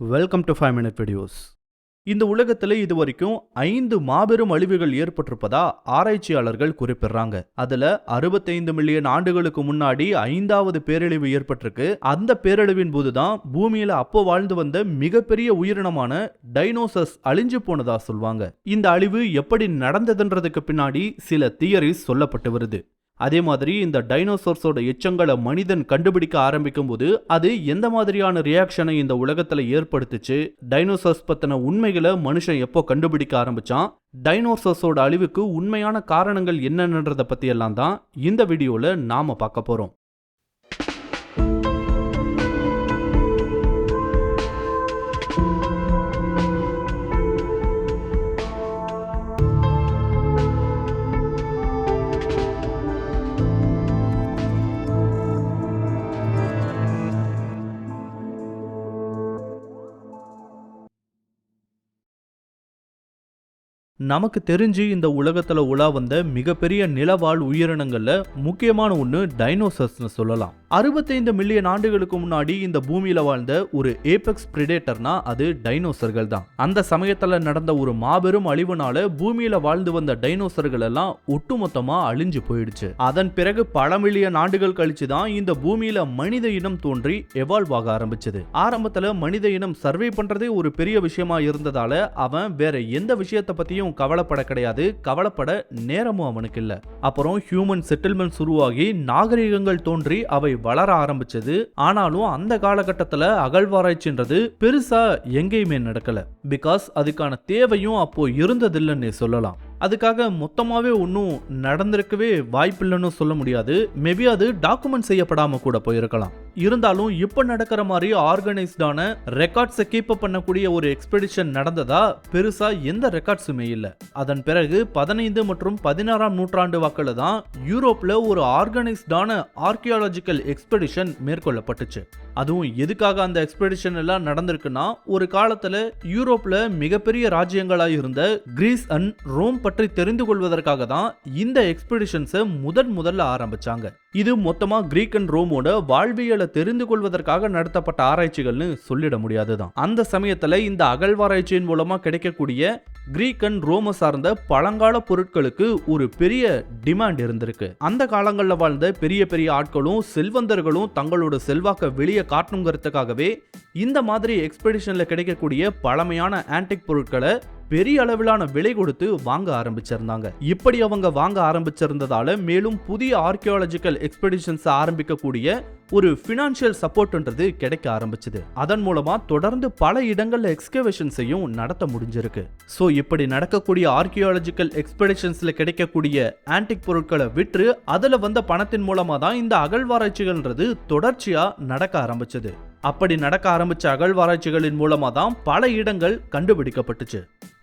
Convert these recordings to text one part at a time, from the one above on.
Welcome to five minute videos இந்த உலகத்துல இது வரைக்கும் ஐந்து மாபெரும் அழிவுகள் ஏற்பட்டிருப்பதா ஆராய்ச்சியாளர்கள் குறிப்பிடுறாங்க. அதுல அறுபத்தைந்து மில்லியன் ஆண்டுகளுக்கு முன்னாடி ஐந்தாவது பேரழிவு ஏற்பட்டிருக்கு. அந்த பேரழிவின் போதுதான் பூமியில அப்போ வாழ்ந்து வந்த மிகப்பெரிய உயிரினமான டைனோசஸ் அழிஞ்சு போனதா சொல்வாங்க. இந்த அழிவு எப்படி நடந்ததுன்றதுக்கு பின்னாடி சில தியரிஸ் சொல்லப்பட்டு வருது. அதே மாதிரி இந்த டைனோசர்ஸோட எச்சங்களை மனிதன் கண்டுபிடிக்க ஆரம்பிக்கும் போது அது எந்த மாதிரியான ரியாக்ஷனை இந்த உலகத்துல ஏற்படுத்துச்சு? டைனோசர்ஸ் பத்தின உண்மைகளை மனுஷன் எப்போ கண்டுபிடிக்க ஆரம்பிச்சான்? டைனோசர்ஸோட அழிவுக்கு உண்மையான காரணங்கள் என்னன்றத பத்தி எல்லாம் தான் இந்த வீடியோல நாம பார்க்க போறோம். நமக்கு தெரிஞ்சு இந்த உலகத்துல உலா வந்த மிகப்பெரிய நிலவாழ் உயிரினங்கள்ல முக்கியமான ஒன்று டைனோசர்ஸ்னு சொல்லலாம். அறுபத்தைந்து மில்லியன் ஆண்டுகளுக்கு முன்னாடி இந்த பூமியில வாழ்ந்த ஒரு ஏபெக்ஸ் பிரிடேட்டர்னா அது டைனோசர்கள் தான். அந்த சமயத்துல நடந்த ஒரு மாபெரும் அழிவுனால பூமியில வாழ்ந்து வந்த டைனோசர்கள் எல்லாம் ஒட்டுமொத்தமா அழிஞ்சு போயிடுச்சு. அதன் பிறகு பல மில்லியன் ஆண்டுகள் கழிச்சு தான் இந்த பூமியில மனித இனம் தோன்றி எவால்வ் ஆக ஆரம்பிச்சது. ஆரம்பத்துல மனித இனம் சர்வே பண்றதே ஒரு பெரிய விஷயமா இருந்ததால அவன் வேற எந்த விஷயத்தை பற்றியும் பத்தியும் கவலைப்பட கிடையாது கவலைப்பட நேரமும் அவனுக்கு இல்லை. அப்புறம் ஹியூமன் செட்டில்மெண்ட்ஸ் உருவாகி நாகரிகங்கள் தோன்றி அவை வளர ஆரம்பிச்சது. ஆனாலும் அந்த காலகட்டத்துல அகழ்வாராய்ச்சின்றது பெருசா எங்கேயுமே நடக்கல. பிகாஸ் அதுக்கான தேவையும் அப்போ இருந்ததில்லைன்னு சொல்லலாம். அதுக்காக மொத்தமாகவே ஒன்றும் நடந்திருக்கவே வாய்ப்பில்லைன்னு சொல்ல முடியாது. மேபி அது டாக்குமெண்ட் செய்யப்படாமல் கூட போயிருக்கலாம். இருந்தாலும் இப்போ நடக்கிற மாதிரி ஆர்கனைஸ்டான ரெக்கார்ட்ஸை கீப் அப் பண்ணக்கூடிய ஒரு எக்ஸ்பெடிஷன் நடந்ததா பெருசாக எந்த ரெக்கார்ட்ஸுமே இல்லை. அதன் பிறகு பதினைந்து மற்றும் பதினாறாம் நூற்றாண்டு வாக்கில் தான் யூரோப்பில் ஒரு ஆர்கனைஸ்டான ஆர்கியாலஜிக்கல் எக்ஸ்பெடிஷன் மேற்கொள்ளப்பட்டுச்சு. அதுவும் எதுக்காக அந்த எக்ஸ்பெடிஷன் எல்லாம் நடந்திருக்குன்னா ஒரு காலத்தில் யூரோப்பில் மிகப்பெரிய ராஜ்யங்களாக இருந்த கிரீஸ் அண்ட் ரோம் பற்றி தெரிந்து கொள்வதற்காக தான் இந்த எக்ஸ்பெடிஷன்ஸை முதன் முதல்ல ஆரம்பிச்சாங்க. இது மொத்தமா கிரீக் அண்ட் ரோமோட வாழ்வியலை தெரிந்து கொள்வதற்காக நடத்தப்பட்ட ஆராய்ச்சிகள்னு சொல்லிட முடியாதுதான். அந்த சமயத்துல இந்த அகழ்வாராய்ச்சியின் மூலமா கிடைக்கக்கூடிய கிரீக் அண்ட் ரோம சார்ந்த பழங்கால பொருட்களுக்கு ஒரு பெரிய டிமாண்ட் இருந்திருக்கு. அந்த காலங்களில் வாழ்ந்த பெரிய பெரிய ஆட்களும் செல்வந்தர்களும் தங்களோட செல்வாக்கை வெளியே காட்டணுங்கிறதுக்காகவே இந்த மாதிரி எக்ஸ்பெடிஷன்ல கிடைக்கக்கூடிய பழமையான ஆன்டிக் பொருட்களை பெரிய அளவிலான விலை கொடுத்து வாங்க ஆரம்பிச்சிருந்தாங்க. இப்படி அவங்க வாங்க ஆரம்பிச்சிருந்ததால மேலும் புதிய ஆர்கியாலஜிக்கல் எக்ஸ்பெடிஷன்ஸ் ஆரம்பிக்கக்கூடிய ஒரு ஃபினான்ஷியல் சப்போர்ட்ன்றது கிடைக்க ஆரம்பிச்சது. அதன் மூலமா தொடர்ந்து பல இடங்கள்ல எக்ஸ்கவேஷன்ஸையும் நடத்த முடிஞ்சிருக்கு. ஸோ இப்படி நடக்கக்கூடிய ஆர்கியாலஜிக்கல் எக்ஸ்பெடிஷன்ஸ்ல கிடைக்கக்கூடிய ஆன்டிக் பொருட்களை விற்று அதுல வந்த பணத்தின் மூலமா தான் இந்த அகழ்வாராய்ச்சிகள்ன்றது தொடர்ச்சியா நடக்க ஆரம்பிச்சது. அப்படி நடக்க ஆரம்பிச்ச அகழ்வாராய்ச்சிகளின் மூலமாக தான் பல இடங்கள் கண்டுபிடிக்கப்பட்டுச்சு.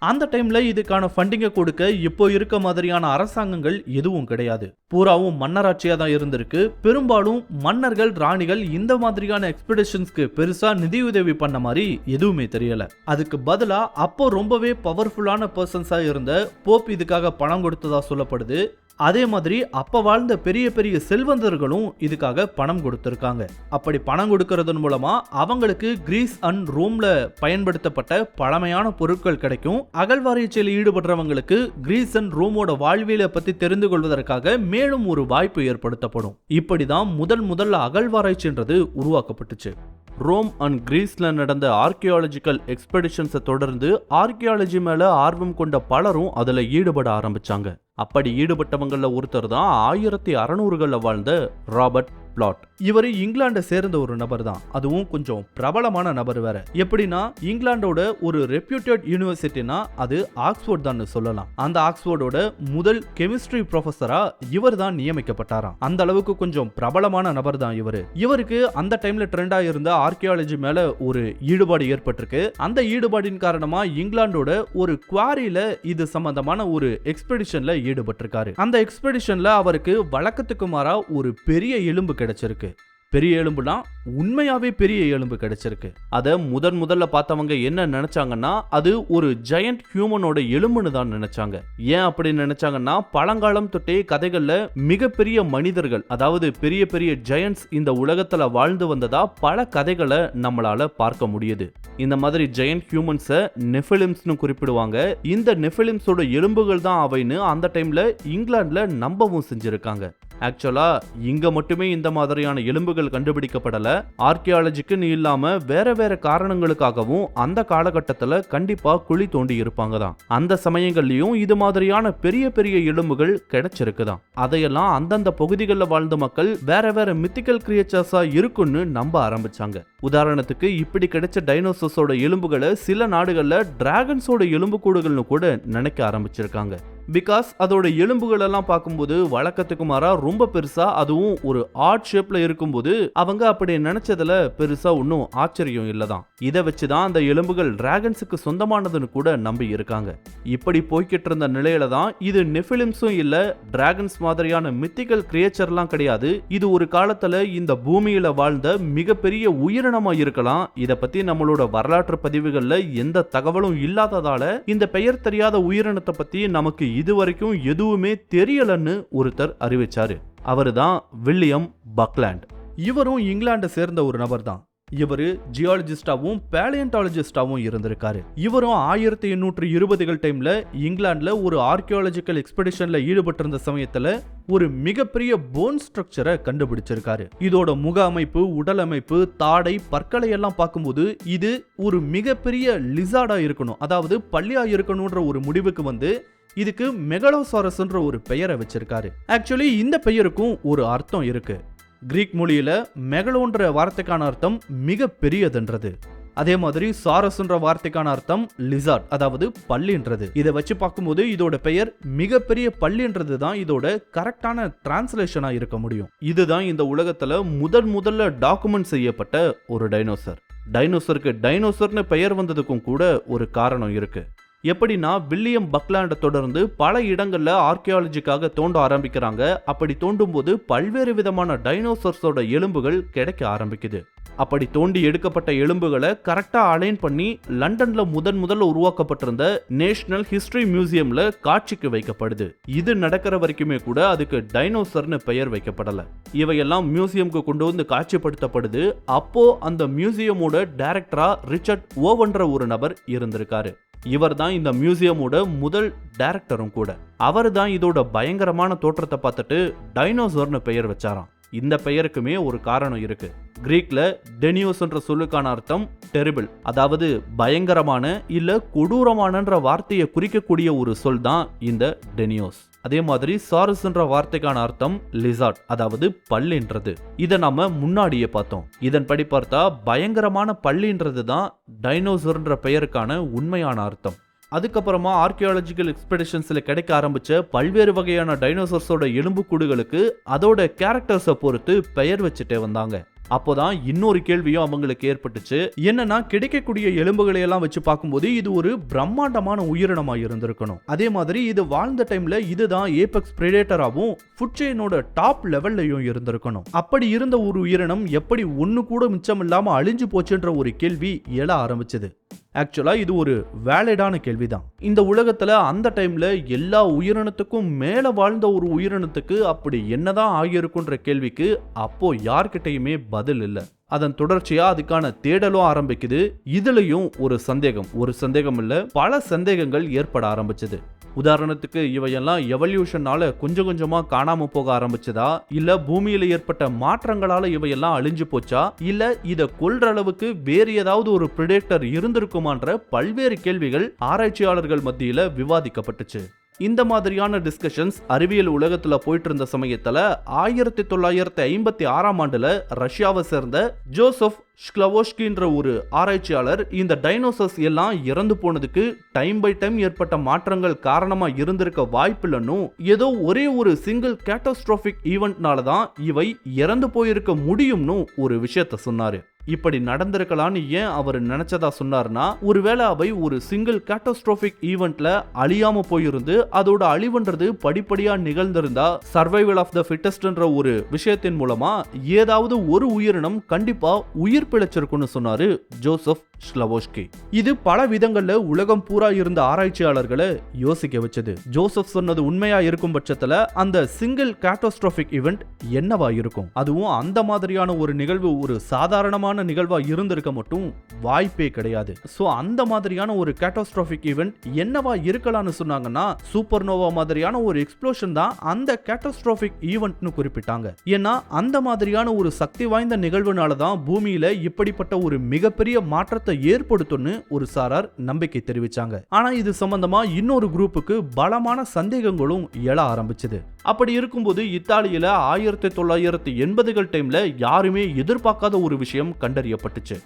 அந்த டைம்ல இதுக்கான ஃபண்டிங்கை கொடுக்க இப்போ இருக்க மாதிரியான அரசாங்கங்கள் எதுவும் கிடையாது. பூராவும் மன்னராட்சியா தான் இருந்திருக்கு. பெரும்பாலும் மன்னர்கள் ராணிகள் இந்த மாதிரியான எக்ஸ்பெடிஷன்ஸ்க்கு பெருசா நிதியுதவி பண்ண மாதிரி எதுவுமே தெரியல. அதுக்கு பதிலா அப்போ ரொம்பவே பவர்ஃபுல்லான பர்சன்ஸா இருந்த போப் இதுக்காக பணம் கொடுத்ததா சொல்லப்படுது. அதே மாதிரி அப்போ வாழ்ந்த பெரிய பெரிய செல்வந்தர்களும் இதுக்காக பணம் கொடுத்துருக்காங்க. அப்படி பணம் கொடுக்கறதன் மூலமா அவங்களுக்கு கிரீஸ் அண்ட் ரோம்ல பயன்படுத்தப்பட்ட பழமையான பொருட்கள் கிடைக்கும். அகழ்வாராய்ச்சியில் ஈடுபடுறவங்களுக்கு கிரீஸ் அண்ட் ரோமோட வாழ்வியலை பத்தி தெரிந்து கொள்வதற்காக மேலும் ஒரு வாய்ப்பு ஏற்படுத்தப்படும். இப்படிதான் முதல் முதல்ல அகழ்வாராய்ச்சின்றது உருவாக்கப்பட்டுச்சு. ரோம் அண்ட் கிரீஸில் நடந்த ஆர்கியாலஜிக்கல் எக்ஸ்பெடிஷன்ஸை தொடர்ந்து ஆர்கியாலஜி மேலே ஆர்வம் கொண்ட பலரும் அதில் ஈடுபட ஆரம்பித்தாங்க அப்படி ஈடுபட்டவங்களில் ஒருத்தர் தான் ஆயிரத்தி அறநூறுகளில் வாழ்ந்த ராபர்ட் பிளாட் இவர் இங்கிலாண்டை சேர்ந்த ஒரு நபர் தான் அதுவும் கொஞ்சம் பிரபலமான நபர் வேற. எப்படின்னா இங்கிலாண்டோட ஒரு ரெப்யூட்டட் யூனிவர்சிட்டினா அது ஆக்ஸ்போர்ட் தான் சொல்லலாம். அந்த ஆக்ஸ்போர்டோட முதல் கெமிஸ்ட்ரி ப்ரொஃபஸரா இவர் தான் நியமிக்கப்பட்டாராம். அந்த அளவுக்கு கொஞ்சம் பிரபலமான நபர் தான் இவர். இவருக்கு அந்த டைம்ல ட்ரெண்டா இருந்த ஆர்கியாலஜி மேல ஒரு ஈடுபாடு ஏற்பட்டிருக்கு. அந்த ஈடுபாடின் காரணமா இங்கிலாண்டோட ஒரு குவாரியில இது சம்பந்தமான ஒரு எக்ஸ்பெடிஷன்ல ஈடுபட்டிருக்காரு. அந்த எக்ஸ்பெடிஷன்ல அவருக்கு வழக்கத்துக்கு மாறா ஒரு பெரிய எலும்பு கிடைச்சிருக்கு. பெரிய எலும்புனா உண்மையாவே பெரிய எலும்பு கிடைச்சிருக்கு. அதை முதன் முதல்ல பார்த்தவங்க என்ன நினைச்சாங்கன்னா அது ஒரு ஜெயண்ட் ஹியூமனோட எலும்புன்னு தான் நினைச்சாங்க. ஏன் அப்படி நினைச்சாங்கன்னா பழங்காலம் தொட்டே கதைகள்ல மிகப்பெரிய மனிதர்கள் அதாவது பெரிய பெரிய ஜெயண்ட்ஸ் இந்த உலகத்துல வாழ்ந்து வந்ததா பல கதைகளை நம்மளால பார்க்க முடியுது. இந்த மாதிரி ஜெயண்ட் ஹியூமன்ஸை நெஃபிலிம்ஸ்னு குறிப்பிடுவாங்க. இந்த நெஃபிலிம்ஸோட எலும்புகள் தான் அவைன்னு அந்த டைம்ல இங்கிலாந்துல நம்பவும் செஞ்சிருக்காங்க. ஆக்சுவலா இங்க மட்டுமே இந்த மாதிரியான எலும்புகள் கண்டுபிடிக்கப்படல. ஆர்கியாலஜிக்குன்னு இல்லாம வேற வேற காரணங்களுக்காகவும் அந்த காலகட்டத்துல கண்டிப்பா குழி தோண்டி இருப்பாங்க தான். அந்த சமயங்கள்லயும் இது மாதிரியான பெரிய பெரிய எலும்புகள் கிடைச்சிருக்குதான் அதையெல்லாம் அந்தந்த பகுதிகளில் வாழ்ந்த மக்கள் வேற வேற மித்திக்கல் கிரியேச்சர்ஸா இருக்குன்னு நம்ப ஆரம்பிச்சாங்க. உதாரணத்துக்கு இப்படி கிடைச்ச டைனோசர்ஸோட எலும்புகளை சில நாடுகள்ல டிராகன்ஸோட எலும்புக்கூடுகள்னு கூட நினைக்க ஆரம்பிச்சிருக்காங்க. பிகாஸ் அதோட எலும்புகளெல்லாம் பார்க்கும்போது வழக்கத்துக்கு மாறாக ரொம்ப பெருசாக அதுவும் ஒரு ஆர்ட் ஷேப்பில் இருக்கும்போது அவங்க அப்படி நினச்சதில் பெருசாக ஒன்றும் ஆச்சரியம் இல்லதான். இதை வச்சு தான் அந்த எலும்புகள் டிராகன்ஸுக்கு சொந்தமானதுன்னு கூட நம்பி இருக்காங்க. இப்படி போய்கிட்டு இருந்த நிலையில தான் இது நெஃபிலிம்ஸும் இல்லை டிராகன்ஸ் மாதிரியான மித்திக்கல் கிரியேச்சர்லாம் கிடையாது. இது ஒரு காலத்தில் இந்த பூமியில் வாழ்ந்த மிகப்பெரிய உயிரினமாக இருக்கலாம். இதை பற்றி நம்மளோட வரலாற்று பதிவுகளில் எந்த தகவலும் இல்லாததால இந்த பெயர் தெரியாத உயிரினத்தை பற்றி நமக்கு இதுவரைக்கும் எதுவுமே தெரியலன்னு ஒருத்தர் அறிவிச்சாரு. அவருதான் வில்லியம் பக்லாண்ட். இவரும் இங்கிலாண்டை சேர்ந்த ஒரு நபர் தான் இவர் ஜியாலஜிஸ்டாவும் பேலியன்டாலஜிஸ்டாவும் இருந்திருக்காரு. இவரும் ஆயிரத்தி எண்ணூற்று இருபதுகள் டைம்ல இங்கிலாந்துல ஒரு ஆர்கியாலஜிக்கல் எக்ஸ்பெடிஷன்ல ஈடுபட்டிருந்த சமயத்துல ஒரு மிகப்பெரிய போன் ஸ்ட்ரக்சரை கண்டுபிடிச்சிருக்காரு. இதோட முக அமைப்பு உடல் அமைப்பு தாடை பற்களை எல்லாம் பார்க்கும்போது இது ஒரு மிகப்பெரிய லிசார்டா இருக்கணும் அதாவது பள்ளியா இருக்கணும்ன்ற ஒரு முடிவுக்கு வந்து இதுக்கு மெகலோசாரஸ்ன்ற ஒரு பெயரை வச்சிருக்காரு. ஆக்சுவலி இந்த பெயருக்கும் ஒரு அர்த்தம் இருக்கு. கிரீக் மொழியில மெகலோன்ற வார்த்தைக்கான அர்த்தம் மிக பெரியதுன்றது அதே மாதிரி சாரஸ்ன்ற வார்த்தைக்கான அர்த்தம் லிசார்ட் அதாவது பள்ளின்றது இதை வச்சு பார்க்கும்போது இதோட பெயர் மிகப்பெரிய பள்ளின்றது தான் இதோட கரெக்டான டிரான்ஸ்லேஷனா இருக்க முடியும். இதுதான் இந்த உலகத்துல முதன் முதல்ல டாக்குமெண்ட் செய்யப்பட்ட ஒரு டைனோசர் டைனோசருக்கு டைனோசர்னு பெயர் வந்ததுக்கும் கூட ஒரு காரணம் இருக்கு. எப்படின்னா வில்லியம் பக்லாண்டை தொடர்ந்து பல இடங்களில் ஆர்கியாலஜிக்காக தோண்ட ஆரம்பிக்கிறாங்க. அப்படி தோண்டும் போது பல்வேறு விதமான டைனோசர்ஸோட எலும்புகள் கிடைக்க ஆரம்பிக்குது. அப்படி தோண்டி எடுக்கப்பட்ட எலும்புகளை கரெக்டாக அலைன் பண்ணி லண்டனில் முதன் முதல்ல உருவாக்கப்பட்டிருந்த நேஷனல் ஹிஸ்டரி மியூசியமில் காட்சிக்கு வைக்கப்படுது. இது நடக்கிற வரைக்குமே கூட அதுக்கு டைனோசர்னு பெயர் வைக்கப்படலை. இவையெல்லாம் மியூசியம்க்கு கொண்டு வந்து காட்சிப்படுத்தப்படுது. அப்போ அந்த மியூசியமோட டைரக்டரா ரிச்சர்ட் ஓவன்ற ஒரு நபர் இருந்திருக்காரு. இவர் தான் இந்த மியூசியமோட முதல் டைரக்டரும் கூட. அவர் தான் இதோட பயங்கரமான தோற்றத்தை பார்த்துட்டு டைனோசர்னு பெயர் வச்சாராம். இந்த பெயருக்குமே ஒரு காரணம் இருக்கு. கிரீக்ல டெனியோஸ்ன்ற சொல்லுக்கான அர்த்தம் டெரிபிள் அதாவது பயங்கரமான இல்ல கொடூரமானன்ற வார்த்தையை குறிக்கக்கூடிய ஒரு சொல் தான் இந்த டெனியோஸ். அதே மாதிரி சாரஸ்ன்ற வார்த்தைக்கான அர்த்தம் லிசார்ட் அதாவது பல்லுன்றது. இதை நம்ம முன்னாடியே பார்த்தோம். இதன்படி பார்த்தா பயங்கரமான பல்லுன்றது தான் டைனோசர்ன்ற பெயருக்கான உண்மையான அர்த்தம். அதுக்கப்புறமா ஆர்கியாலஜிக்கல் எக்ஸ்பெடிஷன்ஸில் கிடைக்க ஆரம்பித்த பல்வேறு வகையான டைனோசர்ஸோட எலும்புக்கூடுகளுக்கு அதோட கேரக்டர்ஸை பொறுத்து பெயர் வச்சுட்டே வந்தாங்க. அப்போதான் இன்னொரு கேள்வியும் அவங்களுக்கு ஏற்பட்டுச்சு. என்னன்னா கிடைக்கக்கூடிய எலும்புகளை எல்லாம் வச்சு பார்க்கும்போது இது ஒரு பிரம்மாண்டமான உயிரினமா இருந்திருக்கணும். அதே மாதிரி இது வாழ்ந்த டைம்ல இதுதான் ஏபெக்ஸ் பிரிடேட்டராகவும் ஃபுட் செயினோட டாப் லெவல்லையும் இருந்திருக்கணும். அப்படி இருந்த ஒரு உயிரினம் எப்படி ஒன்று கூட மிச்சம் இல்லாமல் அழிஞ்சு போச்சுன்ற ஒரு கேள்வி எழ ஆரம்பிச்சது. ஆக்சுவலாக இது ஒரு வேலிடான கேள்விதான். இந்த உலகத்தில் அந்த டைமில் எல்லா உயிரினத்துக்கும் மேலே வாழ்ந்த ஒரு உயிரினத்துக்கு அப்படி என்னதான் ஆகியிருக்குன்ற கேள்விக்கு அப்போது யார்கிட்டையுமே பதில் இல்லை. அதன் தொடர்ச்சியா அதுக்கான தேடலும் ஆரம்பிக்குது. இதுலயும் ஒரு சந்தேகம். ஒரு சந்தேகம் இல்ல பல சந்தேகங்கள் ஏற்பட ஆரம்பிச்சது. உதாரணத்துக்கு இவையெல்லாம் எவல்யூஷனால கொஞ்சம் கொஞ்சமா காணாம போக ஆரம்பிச்சதா? இல்ல பூமியில ஏற்பட்ட மாற்றங்களால இவையெல்லாம் அழிஞ்சு போச்சா? இல்ல இத கொல்ற அளவுக்கு வேறு ஏதாவது ஒரு பிரிடேக்டர் இருந்திருக்குமான்ற பல்வேறு கேள்விகள் ஆராய்ச்சியாளர்கள் மத்தியில விவாதிக்கப்பட்டுச்சு. இந்த மாதிரியான டிஸ்கஷன்ஸ் அறிவியல் உலகத்தில் போயிட்டு இருந்த சமயத்தில் ஆயிரத்தி தொள்ளாயிரத்தி ஐம்பத்தி ஆறாம் ஆண்டில் ரஷ்யாவை சேர்ந்த ஜோசப் ஸ்க்ளவோஷ்கின்ற ஒரு ஆராய்ச்சியாளர் இந்த டைனோசர்ஸ் எல்லாம் இறந்து போனதுக்கு டைம் பை டைம் ஏற்பட்ட மாற்றங்கள் காரணமா இருந்திருக்க வாய்ப்பில்லைன்னு ஏதோ ஒரே ஒரு சிங்கிள் கேட்டோஸ்ட்ரோபிக் ஈவெண்ட்னால தான் இவை இறந்து போயிருக்க முடியும்னு ஒரு விஷயத்த சொன்னாரு. இப்படி நடந்திருக்கலாம்னு ஏன் அவர் நினைச்சதா சொன்னார்னா ஒருவேளை அவை ஒரு சிங்கிள் கேட்டோஸ்ட்ரோபிக் ஈவெண்ட்ல அழியாம போயிருந்து அதோட அழிவுன்றது படிப்படியா நிகழ்ந்திருந்தா சர்வைவல் ஆஃப் த ஃபிட்டஸ்ட்ன்ற ஒரு விஷயத்தின் மூலமா ஏதாவது ஒரு உயிரினம் கண்டிப்பா உயிர் பிழைச்சிருக்கும்னு சொன்னாரு ஜோசப் ஸ்லவோஸ்கி இது பல விதங்கள்ல உலகம் பூரா இருந்த ஆராய்ச்சியாளர்களை யோசிக்க வச்சது. ஜோசப் சொன்னது உண்மையா இருக்கும் பட்சத்துல அந்த சிங்கிள் கேட்டோஸ்ட்ரோபிக் இவெண்ட் என்னவா இருக்கும்? அதுவும் அந்த மாதிரியான ஒரு நிகழ்வு ஒரு சாதாரணமான நிகழ்வா இருந்திருக்க மட்டும் வாய்ப்பே கிடையாது. சோ அந்த மாதிரியான ஒரு கேட்டோஸ்ட்ரோபிக் இவெண்ட் என்னவா இருக்கலாம்னு சொன்னாங்கன்னா சூப்பர் நோவா மாதிரியான ஒரு எக்ஸ்ப்ளோஷன் தான் அந்த கேட்டோஸ்ட்ரோபிக் ஈவெண்ட்னு குறிப்பிட்டாங்க. ஏன்னா அந்த மாதிரியான ஒரு சக்தி வாய்ந்த நிகழ்வுனால தான் பூமியில இப்படிப்பட்ட ஒரு மிகப்பெரிய மாற்றத்தை ஏற்படுத்தும்னு ஒரு சாரார் நம்பிக்கை தெரிவிச்சாங்க. ஆனா இது சம்பந்தமா இன்னொரு குரூப்புக்கு பலமான சந்தேகங்களும் எழ ஆரம்பிச்சது. அப்படி இருக்கும்போது இத்தாலியில ஆயிரத்தி தொள்ளாயிரத்தி எண்பதுகள் டைம்ல யாருமே எதிர்பார்க்காத ஒரு விஷயம் கண்டறியப்பட்டுச்சு.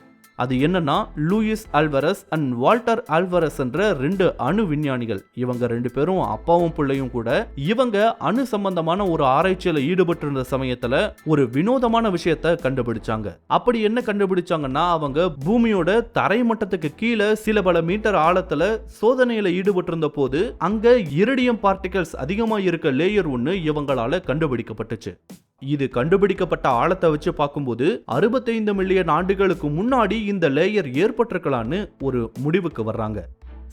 அது என்னன்னா Louis Alvarez and Walter Alvarez என்ற ரெண்டு அணு விஞ்ஞானிகள். இவங்க ரெண்டு பேரும் அப்பாவும் பிள்ளையும் கூட. இவங்க அணு சம்பந்தமான ஒரு ஆராய்ச்சியில ஈடுபட்டு இருந்த சமயத்துல ஒரு வினோதமான விஷயத்த கண்டுபிடிச்சாங்க. அப்படி என்ன கண்டுபிடிச்சாங்கன்னா அவங்க பூமியோட தரை மட்டத்துக்கு கீழே சில பல மீட்டர் ஆழத்துல சோதனையில ஈடுபட்டு இருந்த போது அங்க இரடியம் பார்ட்டிகல்ஸ் அதிகமாக இருக்க லேயர் ஒன்று இவங்களால கண்டுபிடிக்கப்பட்டுச்சு. இது கண்டுபிடிக்கப்பட்ட ஆழத்தை வச்சு பார்க்கும்போது அறுபத்தைந்து மில்லியன் ஆண்டுகளுக்கு முன்னாடி இந்த லேயர் ஏற்பட்டிருக்கலான்னு ஒரு முடிவுக்கு வர்றாங்க.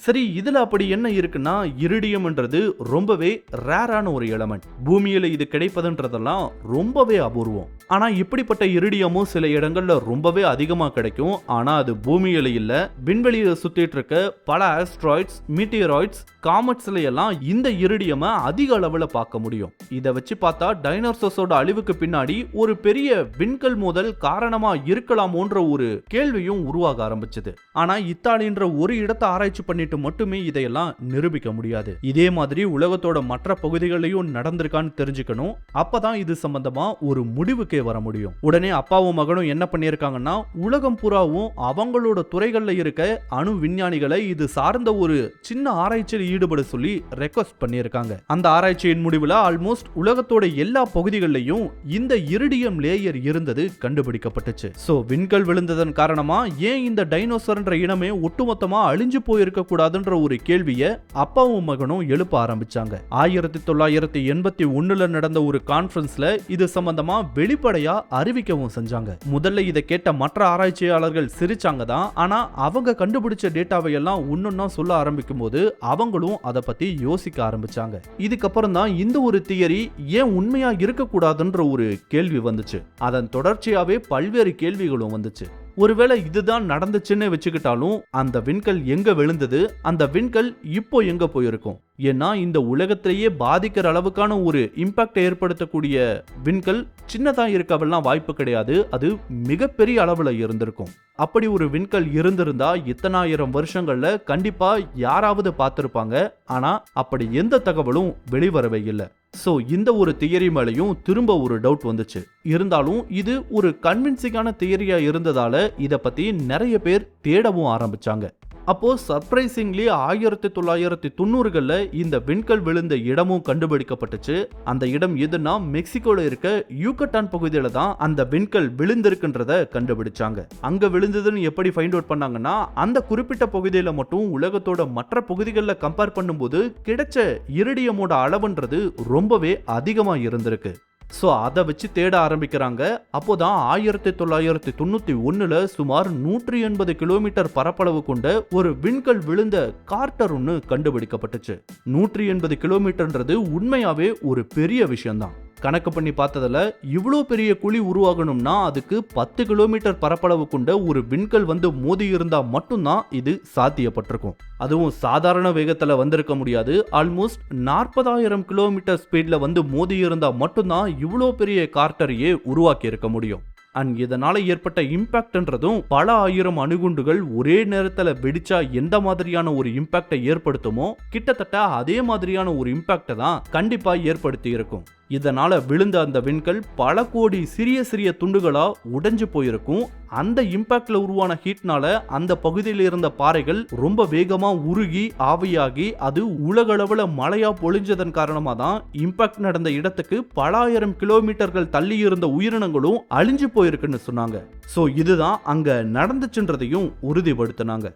சரி இதில் அப்படி என்ன இருக்குன்னா இருடியம்ன்றது ரொம்பவே ரேரான ஒரு எலமெண்ட் பூமியில் இது கிடைப்பதுன்றதெல்லாம் ரொம்பவே அபூர்வம். ஆனால் இப்படிப்பட்ட இருடியமும் சில இடங்கள்ல ரொம்பவே அதிகமாக கிடைக்கும். ஆனால் அது பூமியில் இல்லை. விண்வெளியில் சுற்றிட்டு இருக்க பல ஆஸ்ட்ராய்ட்ஸ் மீட்டியராய்ட்ஸ் காமெட்ஸ்ல எல்லாம் இந்த இருடியமை அதிக அளவில் பார்க்க முடியும். இதை வச்சு பார்த்தா டைனோசர்ஸோட அழிவுக்கு பின்னாடி ஒரு பெரிய விண்கல் மோதல் காரணமாக இருக்கலாமோன்ற ஒரு கேள்வியும் உருவாக ஆரம்பிச்சது. ஆனால் இத்தாலின்ற ஒரு இடத்தை ஆராய்ச்சி பண்ணிட்டு மட்டுமே இதையெல்லாம் நிரூபிக்க முடியாது. இதே மாதிரி உலகத்தோட மற்ற பகுதிகளையும் நடந்திருக்கான்னு தெரிஞ்சுக்கணும். அப்பதான் இது சம்பந்தமா ஒரு முடிவுக்கே வர முடியும். உடனே அப்பாவும் மகனும் என்ன பண்ணியிருக்காங்கன்னா உலகம் பூராவும் அவங்களோட துறைகள்ல இருக்க அணு விஞ்ஞானிகளை இது சார்ந்த ஒரு சின்ன ஆராய்ச்சியில் ஈடுபட சொல்லி ரெக்வஸ்ட் பண்ணியிருக்காங்க. அந்த ஆராய்ச்சியின் முடிவுல ஆல்மோஸ்ட் உலகத்தோட எல்லா பகுதிகளிலையும் இந்த இரிடியம் லேயர் இருந்தது கண்டுபிடிக்கப்பட்டுச்சு. ஸோ விண்கல் விழுந்ததன் காரணமா ஏன் இந்த டைனோசர்ன்ற இனமே ஒட்டுமொத்தமா அழிஞ்சு போயிருக்க கூடாதுன்ற ஒரு கேள்வியை அப்பாவும் மகனும் எழுப்ப ஆரம்பிச்சாங்க. ஆயிரத்தி தொள்ளாயிரத்தி எண்பத்தி ஒன்னுல நடந்த ஒரு கான்ஃபரன்ஸ்ல இது சம்பந்தமா வெளிப்படையா அறிவிக்கவும் செஞ்சாங்க. முதல்ல இதை கேட்ட மற்ற ஆராய்ச்சியாளர்கள் சிரிச்சாங்க தான். ஆனா அவங்க கண்டுபிடிச்ச டேட்டாவை எல்லாம் ஒன்னொன்னா சொல்ல ஆரம்பிக்கும் போது அவங்களும் அதை பத்தி யோசிக்க ஆரம்பிச்சாங்க. இதுக்கப்புறம் தான் இந்த ஒரு தியரி ஏன் உண்மையா இருக்கக்கூடாதுன்ற ஒரு கேள்வி வந்துச்சு. அதன் தொடர்ச்சியாவே பல்வேறு கேள்விகளும் வந்துச்சு. ஒருவேளை இதுதான் நடந்துச்சுன்னு வச்சுக்கிட்டாலும் அந்த விண்கல் எங்க விழுந்தது? அந்த விண்கல் இப்போ எங்க போயிருக்கும்? ஏன்னா இந்த உலகத்திலேயே பாதிக்கிற அளவுக்கான ஒரு இம்பாக்ட் ஏற்படுத்தக்கூடிய விண்கல் சின்னதாக இருக்கவெல்லாம் வாய்ப்பு கிடையாது. அது மிகப்பெரிய அளவில் இருந்திருக்கும். அப்படி ஒரு விண்கல் இருந்திருந்தா இத்தனாயிரம் வருஷங்கள்ல கண்டிப்பா யாராவது பார்த்துருப்பாங்க. ஆனா அப்படி எந்த தகவலும் வெளிவரவே இல்லை. சோ இந்த ஒரு தியரி மேலேயும் திரும்ப ஒரு டவுட் வந்துச்சு. இருந்தாலும் இது ஒரு கன்வின்சிங்கான தியரியா இருந்ததால இத பத்தி நிறைய பேர் தேடவும் ஆரம்பிச்சாங்க. அப்போது சர்ப்ரைசிங்லி ஆயிரத்தி தொள்ளாயிரத்தி தொண்ணூறுகளில் இந்த விண்கல் விழுந்த இடமும் கண்டுபிடிக்கப்பட்டுச்சு. அந்த இடம் எதுனா மெக்சிகோல இருக்க யூகட்டான் பகுதியில் தான் அந்த விண்கல் விழுந்திருக்குன்றத கண்டுபிடிச்சாங்க. அங்க விழுந்ததுன்னு எப்படி ஃபைண்ட் அவுட் பண்ணாங்கன்னா அந்த குறிப்பிட்ட பகுதியில் மட்டும் உலகத்தோட மற்ற பகுதிகளில் கம்பேர் பண்ணும்போது கிடைச்ச இருடியமோட அளவுன்றது ரொம்பவே அதிகமாக இருந்திருக்கு. ஸோ அதை வச்சு தேட ஆரம்பிக்கிறாங்க. அப்போதான் ஆயிரத்தி தொள்ளாயிரத்தி தொண்ணூற்றி ஒன்றில் சுமார் நூற்றி எண்பது கிலோமீட்டர் பரப்பளவு கொண்ட ஒரு விண்கல் விழுந்த கார்ட்டர் ஒன்று கண்டுபிடிக்கப்பட்டுச்சு. நூற்றி எண்பது கிலோமீட்டர்ன்றது உண்மையாகவே ஒரு பெரிய விஷயம்தான். கணக்கு பண்ணி பார்த்ததில் இவ்வளோ பெரிய குழி உருவாகணும்னா அதுக்கு பத்து கிலோமீட்டர் பரப்பளவு கொண்ட ஒரு விண்கல் வந்து மோதி இருந்தால் மட்டும்தான் இது சாத்தியப்பட்டிருக்கும். அதுவும் சாதாரண வேகத்தில் வந்திருக்க முடியாது. ஆல்மோஸ்ட் நாற்பதாயிரம் கிலோமீட்டர் ஸ்பீடில் வந்து மோதி இருந்தால் மட்டும்தான் இவ்வளோ பெரிய கார்ட்டரையே உருவாக்கி இருக்க முடியும். அண்ட் இதனால் ஏற்பட்ட இம்பாக்ட்ன்றதும் பல ஆயிரம் அணுகுண்டுகள் ஒரே நேரத்தில் வெடிச்சா எந்த மாதிரியான ஒரு இம்பாக்டை ஏற்படுத்துமோ கிட்டத்தட்ட அதே மாதிரியான ஒரு இம்பாக்டை தான் கண்டிப்பாக ஏற்படுத்தி இருக்கும். இதனால் விழுந்த அந்த விண்கல் பல கோடி சிறிய சிறிய துண்டுகளாக உடைஞ்சு போயிருக்கும். அந்த இம்பாக்டில் உருவான ஹீட்னால அந்த பகுதியில் இருந்த பாறைகள் ரொம்ப வேகமாக உருகி ஆவியாகி அது உலகளவில் மழையாக பொழிஞ்சதன் காரணமாக தான் இம்பாக்ட் நடந்த இடத்துக்கு பல ஆயிரம் கிலோமீட்டர்கள் தள்ளி இருந்த உயிரினங்களும் அழிஞ்சு போயிருக்குன்னு சொன்னாங்க. ஸோ இதுதான் அங்கே நடந்துச்சுன்றதையும் உறுதிப்படுத்தினாங்க.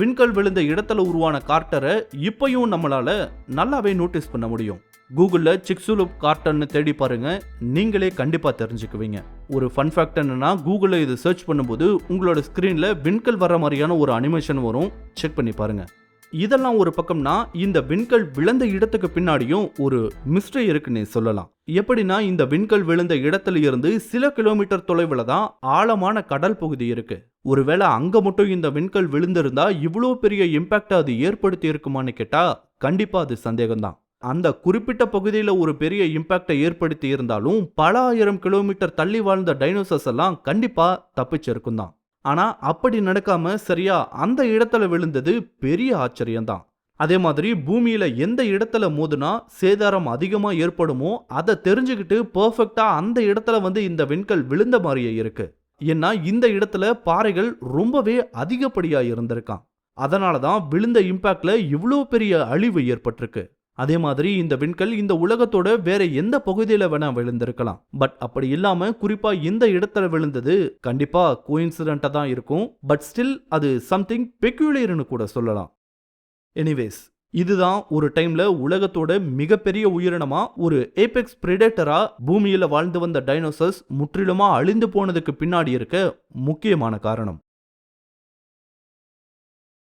விண்கல் விழுந்த இடத்துல உருவான கார்ட்டரை இப்பையும் நம்மளால நல்லாவே நோட்டீஸ் பண்ண முடியும். கூகுளில் சிக்ஸுலுப் கார்ட்டன்னு தேடி பாருங்கள் நீங்களே கண்டிப்பாக தெரிஞ்சுக்குவீங்க. ஒரு ஃபன் ஃபேக்ட் என்னன்னா கூகுளில் இது சர்ச் பண்ணும்போது உங்களோட ஸ்க்ரீனில் விண்கல் வர மாதிரியான ஒரு அனிமேஷன் வரும். செக் பண்ணி பாருங்கள் இதெல்லாம் ஒரு பக்கம்னா இந்த விண்கல் விழுந்த இடத்துக்கு பின்னாடியும் ஒரு மிஸ்ட்ரி இருக்குன்னு சொல்லலாம். எப்படின்னா இந்த விண்கல் விழுந்த இடத்துல இருந்து சில கிலோமீட்டர் தொலைவில் தான் ஆழமான கடல் பகுதி இருக்கு. ஒருவேளை அங்க மட்டும் இந்த விண்கல் விழுந்திருந்தா இவ்வளோ பெரிய இம்பாக்ட் அது ஏற்படுத்தி இருக்குமான்னு கேட்டா கண்டிப்பா அது சந்தேகம்தான். அந்த குறிப்பிட்ட பகுதியில் ஒரு பெரிய இம்பாக்டை ஏற்படுத்தி இருந்தாலும் பல ஆயிரம் கிலோமீட்டர் தள்ளி வாழ்ந்த டைனோசர்ஸ் எல்லாம் கண்டிப்பா தப்பிச்சிருக்கும் தான் ஆனா அப்படி நடக்காம சரியா அந்த இடத்துல விழுந்தது பெரிய ஆச்சரியம்தான். அதே மாதிரி பூமியில எந்த இடத்துல மோதுனா சேதாரம் அதிகமா ஏற்படுமோ அதை தெரிஞ்சுக்கிட்டு பர்ஃபெக்டாக அந்த இடத்துல வந்து இந்த விண்கல் விழுந்த மாதிரியே இருக்கு. ஏன்னா இந்த இடத்துல பாறைகள் ரொம்பவே அதிகப்படியா இருந்திருக்கான் அதனால தான் விழுந்த இம்பாக்டில் இவ்வளோ பெரிய அழிவு ஏற்பட்டிருக்கு. அதே மாதிரி இந்த விண்கல் இந்த உலகத்தோட வேற எந்த பகுதியில வேணா விழுந்திருக்கலாம். பட் அப்படி இல்லாம குறிப்பா இந்த இடத்துல விழுந்தது கண்டிப்பா கோயின்சிடண்டா தான் இருக்கும். பட் ஸ்டில் அது சம்திங் பெக்யூலியர்னு கூட சொல்லலாம். எனிவேஸ் இதுதான் ஒரு டைம்ல உலகத்தோட மிகப்பெரிய உயிரினமா ஒரு ஏபெக்ஸ் பிரிடேட்டரா பூமியில வாழ்ந்து வந்த டைனோசர்ஸ் முற்றிலுமா அழிந்து போனதுக்கு பின்னாடி இருக்க முக்கியமான காரணம்.